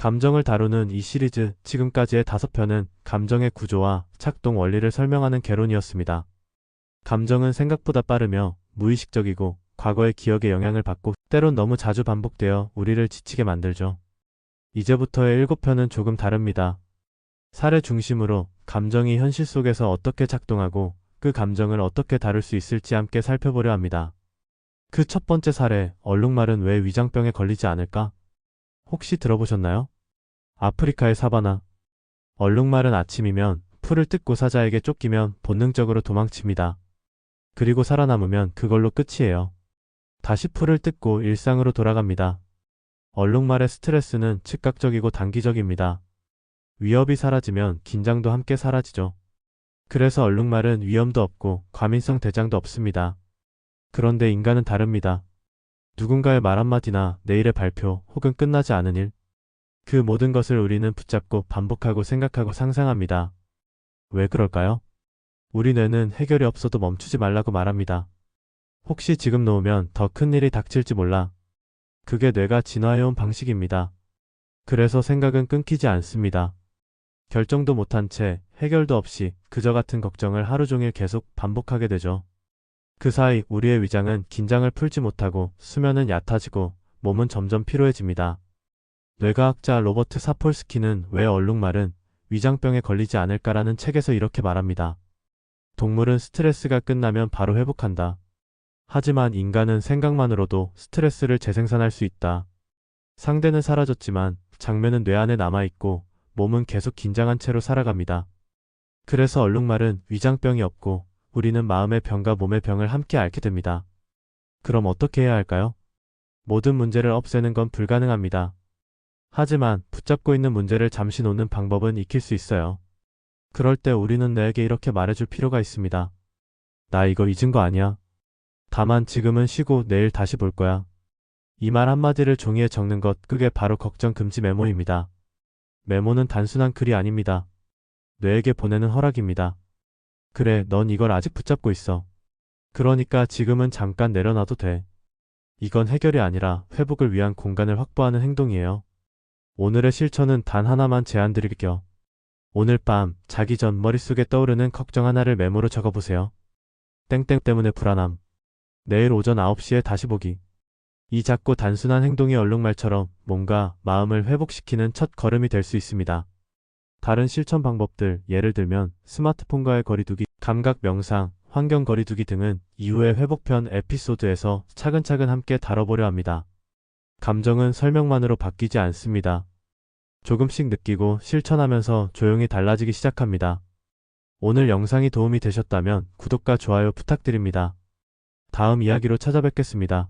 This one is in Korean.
감정을 다루는 이 시리즈 지금까지의 다섯 편은 감정의 구조와 작동 원리를 설명하는 개론이었습니다. 감정은 생각보다 빠르며 무의식적이고 과거의 기억에 영향을 받고 때론 너무 자주 반복되어 우리를 지치게 만들죠. 이제부터의 일곱 편은 조금 다릅니다. 사례 중심으로 감정이 현실 속에서 어떻게 작동하고 그 감정을 어떻게 다룰 수 있을지 함께 살펴보려 합니다. 그 첫 번째 사례, 얼룩말은 왜 위장병에 걸리지 않을까? 혹시 들어보셨나요? 아프리카의 사바나. 얼룩말은 아침이면 풀을 뜯고 사자에게 쫓기면 본능적으로 도망칩니다. 그리고 살아남으면 그걸로 끝이에요. 다시 풀을 뜯고 일상으로 돌아갑니다. 얼룩말의 스트레스는 즉각적이고 단기적입니다. 위협이 사라지면 긴장도 함께 사라지죠. 그래서 얼룩말은 위험도 없고 과민성 대장도 없습니다. 그런데 인간은 다릅니다. 누군가의 말 한마디나 내일의 발표 혹은 끝나지 않은 일. 그 모든 것을 우리는 붙잡고 반복하고 생각하고 상상합니다. 왜 그럴까요? 우리 뇌는 해결이 없어도 멈추지 말라고 말합니다. 혹시 지금 놓으면 더 큰 일이 닥칠지 몰라. 그게 뇌가 진화해온 방식입니다. 그래서 생각은 끊기지 않습니다. 결정도 못한 채 해결도 없이 그저 같은 걱정을 하루 종일 계속 반복하게 되죠. 그 사이 우리의 위장은 긴장을 풀지 못하고 수면은 얕아지고 몸은 점점 피로해집니다. 뇌과학자 로버트 사폴스키는 왜 얼룩말은 위장병에 걸리지 않을까라는 책에서 이렇게 말합니다. 동물은 스트레스가 끝나면 바로 회복한다. 하지만 인간은 생각만으로도 스트레스를 재생산할 수 있다. 상대는 사라졌지만 장면은 뇌 안에 남아있고 몸은 계속 긴장한 채로 살아갑니다. 그래서 얼룩말은 위장병이 없고 우리는 마음의 병과 몸의 병을 함께 앓게 됩니다. 그럼 어떻게 해야 할까요? 모든 문제를 없애는 건 불가능합니다. 하지만 붙잡고 있는 문제를 잠시 놓는 방법은 익힐 수 있어요. 그럴 때 우리는 내게 이렇게 말해줄 필요가 있습니다. 나 이거 잊은 거 아니야. 다만 지금은 쉬고 내일 다시 볼 거야. 이 말 한마디를 종이에 적는 것 그게 바로 걱정 금지 메모입니다. 메모는 단순한 글이 아닙니다. 뇌에게 보내는 허락입니다. 그래, 넌 이걸 아직 붙잡고 있어. 그러니까 지금은 잠깐 내려놔도 돼. 이건 해결이 아니라 회복을 위한 공간을 확보하는 행동이에요. 오늘의 실천은 단 하나만 제안 드릴게요. 오늘 밤 자기 전 머릿속에 떠오르는 걱정 하나를 메모로 적어보세요. 땡땡 때문에 불안함. 내일 오전 9시에 다시 보기. 이 작고 단순한 행동이 얼룩말처럼 뭔가 마음을 회복시키는 첫 걸음이 될 수 있습니다. 다른 실천 방법들, 예를 들면 스마트폰과의 거리두기, 감각 명상, 환경 거리두기 등은 이후의 회복편 에피소드에서 차근차근 함께 다뤄보려 합니다. 감정은 설명만으로 바뀌지 않습니다. 조금씩 느끼고 실천하면서 조용히 달라지기 시작합니다. 오늘 영상이 도움이 되셨다면 구독과 좋아요 부탁드립니다. 다음 이야기로 찾아뵙겠습니다.